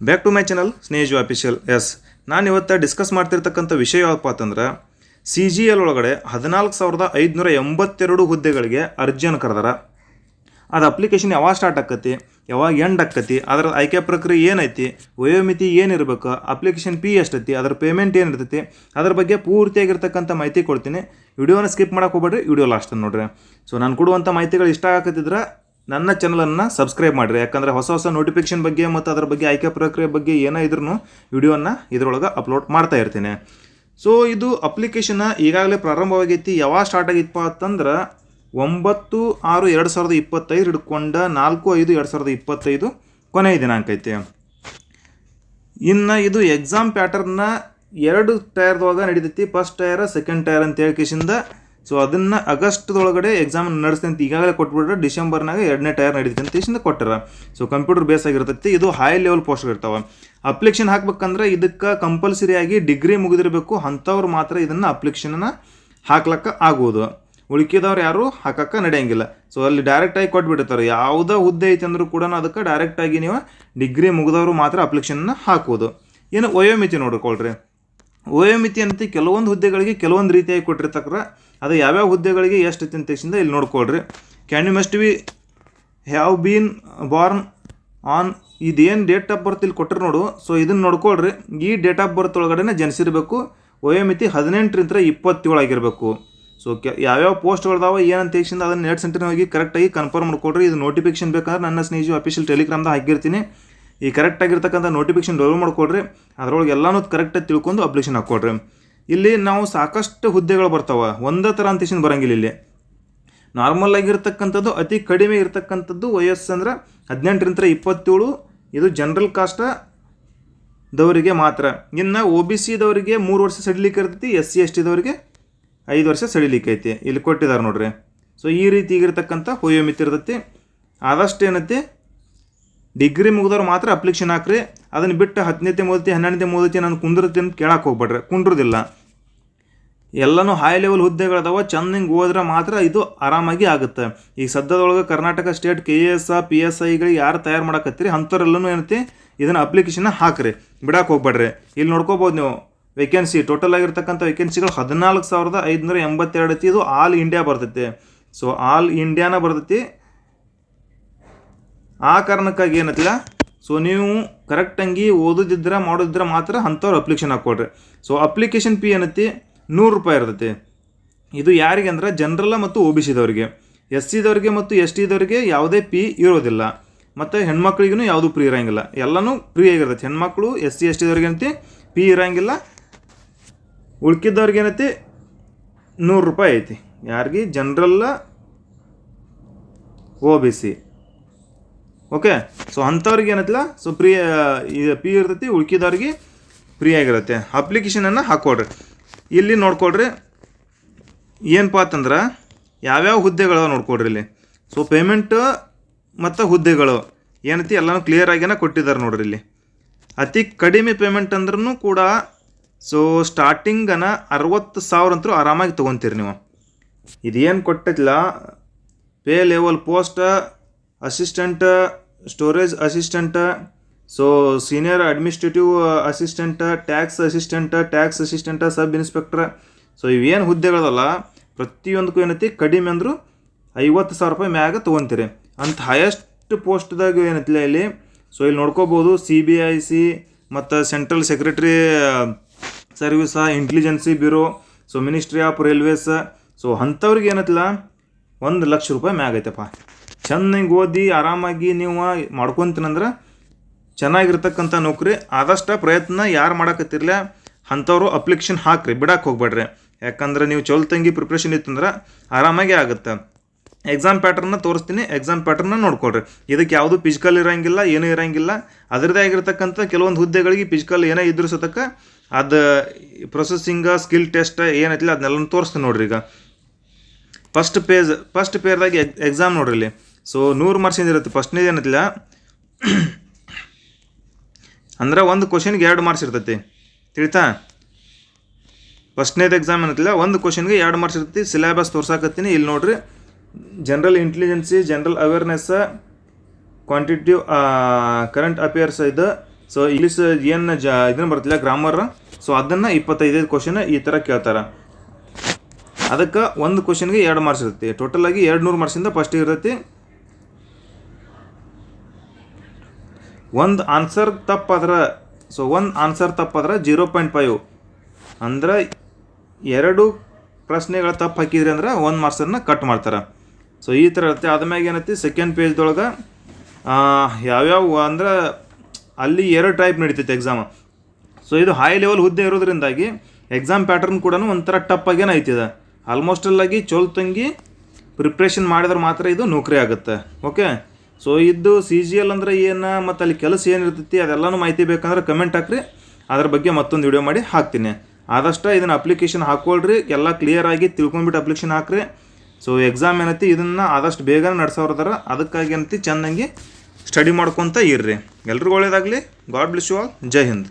Back to my channel ಸ್ನೇಹಜು official S ನಾನು ಇವತ್ತು ಡಿಸ್ಕಸ್ ಮಾಡ್ತಿರ್ತಕ್ಕಂಥ ವಿಷಯ ಯಾವಪ್ಪ ಅಂತಂದ್ರೆ ಸಿ ಜಿ ಎಲ್ ಒಳಗಡೆ ಹದಿನಾಲ್ಕು ಸಾವಿರದ ಐದುನೂರ ಎಂಬತ್ತೆರಡು ಹುದ್ದೆಗಳಿಗೆ ಅರ್ಜಿಯನ್ನು ಕರೆದಾರ. ಅದು ಅಪ್ಲಿಕೇಶನ್ ಯಾವಾಗ ಸ್ಟಾರ್ಟ್ ಆಕತಿ, ಯಾವಾಗ ಎಂಡ್ ಆಕತಿ ಅದರ ಆಯ್ಕೆ ಪ್ರಕ್ರಿಯೆ ಏನೈತಿ, ವಯೋಮಿತಿ ಏನಿರಬೇಕು ಅಪ್ಲಿಕೇಶನ್ ಪಿ ಎಷ್ಟೈತಿ, ಅದರ ಪೇಮೆಂಟ್ ಏನಿರ್ತೈತಿ, ಅದ್ರ ಬಗ್ಗೆ ಪೂರ್ತಿಯಾಗಿರ್ತಕ್ಕಂಥ ಮಾಹಿತಿ ಕೊಡ್ತೀನಿ. ವಿಡಿಯೋನ ಸ್ಕಿಪ್ ಮಾಡೋಕೆ ಹೋಗ್ಬೇಡ್ರಿ, ವಿಡಿಯೋ ಲಾಸ್ಟ್ ನೋಡ್ರಿ. ಸೊ ನಾನು ಕೊಡುವಂಥ ಮಾಹಿತಿಗಳು ಇಷ್ಟ ಆಗತ್ತಿದ್ರೆ ನನ್ನ ಚಾನಲನ್ನು ಸಬ್ಸ್ಕ್ರೈಬ್ ಮಾಡಿರಿ. ಯಾಕಂದರೆ ಹೊಸ ಹೊಸ ನೋಟಿಫಿಕೇಶನ್ ಬಗ್ಗೆ ಮತ್ತು ಅದರ ಬಗ್ಗೆ ಆಯ್ಕೆ ಪ್ರಕ್ರಿಯೆ ಬಗ್ಗೆ ಏನೇ ಇದ್ರೂ ವಿಡಿಯೋನ ಇದರೊಳಗೆ ಅಪ್ಲೋಡ್ ಮಾಡ್ತಾ ಇರ್ತೀನಿ. ಸೊ ಇದು ಅಪ್ಲಿಕೇಶನ್ ಈಗಾಗಲೇ ಪ್ರಾರಂಭವಾಗೈತಿ. ಯಾವಾಗ ಸ್ಟಾರ್ಟ್ ಆಗಿತ್ತಪ್ಪ ಅಂತಂದ್ರೆ ಒಂಬತ್ತು ಆರು ಎರಡು ಸಾವಿರದ ಇಪ್ಪತ್ತೈದು ಹಿಡ್ಕೊಂಡ ನಾಲ್ಕು ಐದು ಎರಡು ಸಾವಿರದ ಇಪ್ಪತ್ತೈದು ಕೊನೆಯ ದಿನಾಂಕ ಐತಿ. ಇನ್ನು ಇದು ಎಕ್ಸಾಮ್ ಪ್ಯಾಟರ್ನ ಎರಡು ಟೈರ್ದೊಳಗೆ ನಡೀತೈತಿ. ಫಸ್ಟ್ ಟೈರ್ ಸೆಕೆಂಡ್ ಟೈರ್ ಅಂತ ಹೇಳಿ ಕಿಶಿಂದ ಸೊ ಅದನ್ನು ಆಗಸ್ಟ್ದೊಳಗಡೆ ಎಕ್ಸಾಮ್ ನಡೆಸ್ತೀನಿ ಅಂತ ಈಗಾಗಲೇ ಕೊಟ್ಬಿಟ್ರೆ ಡಿಸೆಂಬರ್ನಾಗ ಎರಡನೇ ಟೈರ್ ನಡೀತೈತಿ ಅಂತ ಇಷ್ಟ ಕೊಟ್ಟಾರ. ಸೊ ಕಂಪ್ಯೂಟರ್ ಬೇಸ್ ಆಗಿರ್ತೈತಿ, ಇದು ಹೈ ಲೆವೆಲ್ ಪೋಸ್ಟ್ ಇರ್ತಾವೆ. ಅಪ್ಲಿಕೇಶನ್ ಹಾಕ್ಬೇಕಂದ್ರೆ ಇದಕ್ಕೆ ಕಂಪಲ್ಸರಿಯಾಗಿ ಡಿಗ್ರಿ ಮುಗಿದಿರಬೇಕು, ಅಂಥವ್ರು ಮಾತ್ರ ಇದನ್ನು ಅಪ್ಲಿಕೇಶನ್ನ ಹಾಕ್ಲಕ್ಕ ಆಗುವುದು ಉಳ್ಕಿದವ್ರು ಯಾರು ಹಾಕಕ್ಕೆ ನಡೆಯಂಗಿಲ್ಲ. ಸೊ ಅಲ್ಲಿ ಡೈರೆಕ್ಟಾಗಿ ಕೊಟ್ಬಿಟ್ಟಿರ್ತಾರೆ. ಯಾವುದೇ ಹುದ್ದೆ ಐತೆ ಅಂದರೂ ಕೂಡ ಅದಕ್ಕೆ ಡೈರೆಕ್ಟಾಗಿ ನೀವು ಡಿಗ್ರಿ ಮುಗಿದವರು ಮಾತ್ರ ಅಪ್ಲಿಕೇಶನ್ನ ಹಾಕುವುದು ಏನು ವಯೋಮಿತಿ ನೋಡ್ಕೊಳ್ರಿ. ವಯೋಮಿತಿ ಅಂತ ಕೆಲವೊಂದು ಹುದ್ದೆಗಳಿಗೆ ಕೆಲವೊಂದು ರೀತಿಯಾಗಿ ಕೊಟ್ಟಿರ್ತಕ್ರೆ ಅದು ಯಾವ್ಯಾವ ಹುದ್ದೆಗಳಿಗೆ ಎಷ್ಟು ಐತಿ ಅಂತ ಇಲ್ಲಿ ನೋಡ್ಕೊಳ್ರಿ. Can you must be have been born on ಇದೇನು ಡೇಟ್ ಆಫ್ ಬರ್ತ್ ಇಲ್ಲಿ ಕೊಟ್ಟರು ನೋಡು. ಸೊ ಇದನ್ನು ನೋಡ್ಕೊಳ್ರಿ. ಈ ಡೇಟ್ ಆಫ್ ಬರ್ತ್ ಒಳಗಡೆ ಜನಿಸಿರ್ಬೇಕು ವಯೋಮಿತಿ ಹದಿನೆಂಟರಿಂದ ಇಪ್ಪತ್ತೇಳು ಆಗಿರಬೇಕು. ಸೊ ಕೆ, ಯಾವ್ಯಾವ ಪೋಸ್ಟ್ಗಳಿದಾವೆ ಏನಂತ ತಕ್ಷಣ ಅದನ್ನು ನೆಟ್ ಸೆಂಟರ್ನ ಹೋಗಿ ಕರೆಕ್ಟಾಗಿ ಕನ್ಫರ್ಮ್ ಮಾಡ್ಕೊಳ್ರಿ. ಇದು ನೋಟಿಫಿಕೇಶನ್ ಬೇಕಂದ್ರೆ ನನ್ನ ಸ್ನೇಹಿಜು ಅಫಿಷಿಯಲ್ ಟೆಲಿಗ್ರಾಮ್ದಾಗ ಹಾಕಿರ್ತೀನಿ. ಈ ಕರೆಕ್ಟ್ ಆಗಿರ್ತಕ್ಕಂಥ ನೋಟಿಫಿಕೇಶನ್ ಡೌನ್ಲೋಡ್ ಮಾಡ್ಕೊಳ್ರಿ ಅದರೊಳಗೆ ಎಲ್ಲನೂ ಕರೆಕ್ಟಾಗಿ ತಿಳ್ಕೊಂಡು ಅಪ್ಲಿಕೇಶನ್ ಹಾಕ್ಕೊಡ್ರಿ. ಇಲ್ಲಿ ನಾವು ಸಾಕಷ್ಟು ಹುದ್ದೆಗಳು ಬರ್ತಾವೆ. ಒಂದೇ ಥರ ಅಂತೇಶನ್ ಬರಂಗಿಲ್ಲ ಇಲ್ಲಿ. ನಾರ್ಮಲ್ ಆಗಿರ್ತಕ್ಕಂಥದ್ದು, ಅತಿ ಕಡಿಮೆ ಇರತಕ್ಕಂಥದ್ದು ವಯಸ್ಸು ಅಂದ್ರೆ ಹದಿನೆಂಟರಿಂದ ಇಪ್ಪತ್ತೇಳು. ಇದು ಜನರಲ್ ಕಾಸ್ಟ ದವರಿಗೆ ಮಾತ್ರ. ಇನ್ನು ಒ ಬಿ ಸಿದವರಿಗೆ ಮೂರು ವರ್ಷ ಸಡಿಲಿಕ್ಕೆ ಇರ್ತೈತಿ ಎಸ್ ಸಿ ಎಸ್ ಟಿದವರಿಗೆ ಐದು ವರ್ಷ ಸಡಿಲಿಕ್ಕೆ ಐತಿ. ಇಲ್ಲಿ ಕೊಟ್ಟಿದ್ದಾರೆ ನೋಡ್ರಿ. ಸೊ ಈ ರೀತಿ ಇರ್ತಕ್ಕಂಥ ವಯೋಮಿತಿ ಇರ್ತೈತಿ. ಆದಷ್ಟು ಏನೈತಿ? ಡಿಗ್ರಿ ಮುಗಿದವ್ರು ಮಾತ್ರ ಅಪ್ಲಿಕೇಶನ್ ಹಾಕ್ರಿ. ಅದನ್ನು ಬಿಟ್ಟು ಹತ್ತನೇತೆ ಮುದತಿ ಹನ್ನೆರಡನೇ ಮುದತಿ ನಾನು ಕುಂದಿರ್ತೀನಿ ಅಂತ ಕೇಳಕ್ಕೆ ಹೋಗ್ಬೇಡ್ರಿ. ಕುಂಡ್ರದಿಲ್ಲ ಎಲ್ಲನೂ ಹೈ ಲೆವೆಲ್ ಹುದ್ದೆಗಳದಾವ. ಚಂದ ಹಿಂಗೆ ಹೋದ್ರೆ ಮಾತ್ರ ಇದು ಆರಾಮಾಗಿ ಆಗುತ್ತೆ. ಈಗ ಸದ್ಯದೊಳಗೆ Karnataka state K A S P S ಐಗಳಿಗೆ ಯಾರು ತಯಾರು ಮಾಡಕತ್ತೀರಿ? ಅಂಥವ್ರೆಲ್ಲನೂ ಏನೈತಿ? ಇದನ್ನು ಅಪ್ಲಿಕೇಶನ್ ಹಾಕ್ರಿ. ಬಿಡಕ್ಕೆ ಹೋಗ್ಬೇಡ್ರಿ. ಇಲ್ಲಿ ನೋಡ್ಕೋಬೋದು ನೀವು ವೇಕೆನ್ಸಿ ಟೋಟಲ್ ಆಗಿರ್ತಕ್ಕಂಥ ವೇಕೆನ್ಸಿಗಳು ಹದಿನಾಲ್ಕು ಸಾವಿರದ ಐದುನೂರ ಎಂಬತ್ತೆರಡು ಐತಿ ಇದು ಆಲ್ ಇಂಡಿಯಾ ಬರ್ತೈತಿ. ಸೊ ಆಲ್ ಇಂಡಿಯಾನ ಬರ್ತೈತಿ. ಆ ಕಾರಣಕ್ಕಾಗಿ ಏನತ್ತಿಲ್ಲ? ಸೊ ನೀವು ಕರೆಕ್ಟಂಗಿ ಓದೋದಿದ್ರೆ, ಮಾಡೋದಿದ್ರೆ ಮಾತ್ರ ಅಂಥವ್ರು ಅಪ್ಲಿಕೇಶನ್ ಹಾಕ್ಕೊಡ್ರಿ. ಸೊ ಅಪ್ಲಿಕೇಶನ್ ಫೀ ಏನೈತಿ ನೂರು ರೂಪಾಯಿ ಇರ್ತೈತಿ. ಇದು ಯಾರಿಗೆ ಅಂದ್ರೆ ಜನರಲ್ಲ ಮತ್ತು ಒ ಬಿ ಸಿದವರಿಗೆ ಎಸ್ ಸಿದವರಿಗೆ ಮತ್ತು ಎಸ್ ಟಿದವರಿಗೆ ಯಾವುದೇ ಪಿ ಇರೋದಿಲ್ಲ. ಮತ್ತು ಹೆಣ್ಮಕ್ಳಿಗೂ ಯಾವುದು ಫ್ರೀ ಇರೋಂಗಿಲ್ಲ. ಎಲ್ಲನೂ ಫ್ರೀ ಆಗಿರ್ತೈತಿ. ಹೆಣ್ಮಕ್ಳು ಎಸ್ ಸಿ ಎಸ್ ಟಿದವ್ರಿಗೆ ಏನೈತಿ ಪಿ ಇರೋಂಗಿಲ್ಲ. ಉಳ್ಕಿದ್ದವ್ರಿಗೆ ಏನೈತಿ ನೂರು ರೂಪಾಯಿ ಐತಿ. ಯಾರಿಗೆ? ಜನರಲ್ಲ O B C okay so ಅಂಥವ್ರಿಗೆ ಏನತ್ತಿಲ್ಲ ಸೊ ಪ್ರೀ ಪಿ ಇರ್ತೈತಿ, ಉಳ್ಕಿದವ್ರಿಗೆ ಫ್ರೀ ಆಗಿರುತ್ತೆ ಅಪ್ಲಿಕೇಶನನ್ನು ಹಾಕ್ಕೊಡ್ರಿ ಇಲ್ಲಿ ನೋಡ್ಕೊಳ್ರಿ ಏನಪ್ಪ ಅಂತಂದ್ರೆ ಯಾವ್ಯಾವ ಹುದ್ದೆಗಳು ನೋಡ್ಕೊಡ್ರಿ ಇಲ್ಲಿ. ಸೊ ಪೇಮೆಂಟ್ ಮತ್ತು ಹುದ್ದೆಗಳು, ಏನೈತಿ, ಎಲ್ಲನೂ ಕ್ಲಿಯರ್ ಆಗಿನ ಕೊಟ್ಟಿದ್ದಾರೆ ನೋಡ್ರಿ ಇಲ್ಲಿ. ಅತಿ ಕಡಿಮೆ ಪೇಮೆಂಟ್ ಅಂದ್ರೂ ಕೂಡ ಸೊ ಸ್ಟಾರ್ಟಿಂಗನ ಅರವತ್ತು ಸಾವಿರ ಅಂತೂ ಆರಾಮಾಗಿ ತೊಗೊತೀರಿ ನೀವು. ಇದೇನು ಕೊಟ್ಟಿಲ್ಲ pay level post assistant storage assistant so senior administrative assistant tax assistant tax assistant sub inspector so ಇವೇನು ಹುದ್ದೆಗಳದಲ್ಲ ಪ್ರತಿಯೊಂದಕ್ಕೂ ಏನೈತಿ, ಕಡಿಮೆ ಅಂದರೂ ಐವತ್ತು ಸಾವಿರ ರೂಪಾಯಿ ಮ್ಯಾಗ ತೊಗೊತೀರಿ. ಅಂತ ಹೈಯೆಸ್ಟ್ ಪೋಸ್ಟ್ದಾಗ ಏನೈತಿಲ್ಲ ಇಲ್ಲಿ? ಸೊ ಇಲ್ಲಿ ನೋಡ್ಕೋಬೋದು ಸಿ ಬಿ ಐ ಸಿ ಮತ್ತು central secretary service intelligence bureau so ministry of railways so ಅಂಥವ್ರಿಗೆ ಏನತ್ತಿಲ್ಲ ಒಂದು ಲಕ್ಷ ರೂಪಾಯಿ ಮ್ಯಾಗ ಐತಪ್ಪ. ಚೆನ್ನಾಗಿ ಓದಿ ಆರಾಮಾಗಿ ನೀವು ಮಾಡ್ಕೊತೀನಂದ್ರೆ ಚೆನ್ನಾಗಿರ್ತಕ್ಕಂಥ ನೌಕರಿ. ಆದಷ್ಟು ಪ್ರಯತ್ನ ಯಾರು ಮಾಡಕತ್ತಿರಲ, ಅಂಥವ್ರು ಅಪ್ಲಿಕೇಶನ್ ಹಾಕ್ರಿ ಬಿಡಕ್ಕೆ ಹೋಗ್ಬೇಡ್ರಿ ಯಾಕಂದ್ರೆ ನೀವು ಚೊಲ್ತಂಗಿ ಪ್ರಿಪ್ರೇಷನ್ ಇತ್ತಂದ್ರೆ ಆರಾಮಾಗಿ ಆಗುತ್ತೆ. ಎಕ್ಸಾಮ್ ಪ್ಯಾಟರ್ನ ತೋರಿಸ್ತೀನಿ ಎಕ್ಸಾಮ್ ಪ್ಯಾಟರ್ನ ನೋಡ್ಕೊಳ್ರಿ. ಇದಕ್ಕೆ ಯಾವುದು ಫಿಸಿಕಲ್ ಇರೋಂಗಿಲ್ಲ, ಏನೂ ಇರೋಂಗಿಲ್ಲ. ಅದರದೇ ಆಗಿರ್ತಕ್ಕಂಥ ಕೆಲವೊಂದು ಹುದ್ದೆಗಳಿಗೆ ಫಿಸಿಕಲ್ ಏನೇ ಇದ್ರೂ ಸತಕ ಅದು ಪ್ರೊಸೆಸಿಂಗ ಸ್ಕಿಲ್ ಟೆಸ್ಟ್ ಏನೈತಿಲ್ಲ ಅದನ್ನೆಲ್ಲ ತೋರಿಸ್ತೀನಿ ನೋಡ್ರಿ ಈಗ. ಫಸ್ಟ್ ಪೇಜ್ ಫಸ್ಟ್ ಪೇರ್ದಾಗ ಎಕ್ಸಾಮ್ ನೋಡ್ರಿ ಇಲ್ಲಿ. ಸೊ ನೂರು ಮಾರ್ಕ್ಸಿಂದ ಇರುತ್ತೆ. ಫಸ್ಟ್ನೇದು ಏನತ್ತಿಲ್ಲ ಅಂದ್ರೆ ಒಂದು ಕ್ವಶನ್ಗೆ ಎರಡು ಮಾರ್ಕ್ಸ್ ಇರ್ತೈತಿ. ತಿಳಿತಾ? ಫಸ್ಟ್ನೇದು ಎಕ್ಸಾಮ್ ಏನತ್ತಿಲ್ಲ ಒಂದು ಕ್ವಶನ್ಗೆ ಎರಡು ಮಾರ್ಕ್ಸ್ ಇರ್ತೈತಿ. ಸಿಲೆಬಸ್ ತೋರ್ಸಾಕತ್ತೀನಿ. ಇಲ್ಲಿ ನೋಡ್ರಿ. General intelligence general awareness quantitative current affairs ಇದು. ಸೊ ಇಂಗ್ಲೀಷ್ ಏನು ಜ, ಇದನ್ನು ಬರ್ತಿಲ್ಲ ಗ್ರಾಮರ್ ಸೊ ಅದನ್ನು ಇಪ್ಪತ್ತೈದೈದು ಕ್ವಶನ್ ಈ ಥರ ಕೇಳ್ತಾರೆ. ಅದಕ್ಕೆ ಒಂದು ಕ್ವಶನ್ಗೆ ಎರಡು ಮಾರ್ಕ್ಸ್ ಇರುತ್ತೆ. ಟೋಟಲ್ ಆಗಿ ಎರಡು ನೂರು ಮಾರ್ಕ್ಸಿಂದ ಫಸ್ಟಿಗೆ ಇರ್ತೈತಿ. ಒಂದು ಆನ್ಸರ್ ತಪ್ಪಾದ್ರೆ ಸೊ ಒಂದು ಆನ್ಸರ್ ತಪ್ಪಾದ್ರೆ ಜೀರೋ ಪಾಯಿಂಟ್ ಫೈವ್ ಅಂದ್ರೆ ಎರಡು ಪ್ರಶ್ನೆಗಳು ತಪ್ಪು ಹಾಕಿದ್ರಿ ಅಂದ್ರೆ ಒಂದು ಮಾರ್ಕ್ಸನ್ನು ಕಟ್ ಮಾಡ್ತಾರೆ. ಸೊ ಈ ಥರ ಇರುತ್ತೆ. ಆದ್ಮ್ಯಾಗ ಏನೈತಿ? ಸೆಕೆಂಡ್ ಪೇಜ್ದೊಳಗೆ ಯಾವ್ಯಾವ ಅಂದ್ರೆ ಅಲ್ಲಿ ಎರಡು ಟೈಪ್ ನಡೀತೈತೆ ಎಕ್ಸಾಮ್ ಸೊ ಇದು ಹೈ ಲೆವೆಲ್ ಹುದ್ದೆ ಇರೋದ್ರಿಂದಾಗಿ ಎಕ್ಸಾಮ್ ಪ್ಯಾಟರ್ನ್ ಕೂಡ ಒಂಥರ ಟಪ್ ಆಗೇನ ಐತಿದೆ. ಆಲ್ಮೋಸ್ಟ್ ಅಲ್ಲಾಗಿ ಚೋಲ್ ತಂಗಿ ಪ್ರಿಪ್ರೇಷನ್ ಮಾಡಿದ್ರೆ ಮಾತ್ರ ಇದು ನೌಕರಿ ಆಗುತ್ತೆ. ಓಕೆ ಸೊ ಇದು ಸಿ ಜಿ ಎಲ್ ಅಂದ್ರೆ ಏನು, ಮತ್ತು ಅಲ್ಲಿ ಕೆಲಸ ಏನಿರ್ತೈತಿ ಅದೆಲ್ಲನೂ ಮಾಹಿತಿ ಬೇಕಂದ್ರೆ ಕಮೆಂಟ್ ಹಾಕ್ರಿ. ಅದ್ರ ಬಗ್ಗೆ ಮತ್ತೊಂದು ವಿಡಿಯೋ ಮಾಡಿ ಹಾಕ್ತೀನಿ. ಆದಷ್ಟು ಇದನ್ನು ಅಪ್ಲಿಕೇಶನ್ ಹಾಕ್ಕೊಳ್ರಿ ಎಲ್ಲ ಕ್ಲಿಯರ್ ಆಗಿ ತಿಳ್ಕೊಂಡ್ಬಿಟ್ಟು ಅಪ್ಲಿಕೇಶನ್ ಹಾಕ್ರಿ. ಸೊ ಎಕ್ಸಾಮ್ ಏನೈತಿ, ಇದನ್ನು ಆದಷ್ಟು ಬೇಗ ನಡೆಸೋರ್ದಾರ ಅದಕ್ಕಾಗಿ ಏನೈತಿ ಚೆನ್ನಾಗಿ ಸ್ಟಡಿ ಮಾಡ್ಕೊತ ಇರ್ರಿ. ಎಲ್ರಿಗೂ ಒಳ್ಳೇದಾಗಲಿ. God bless you all Jai Hind.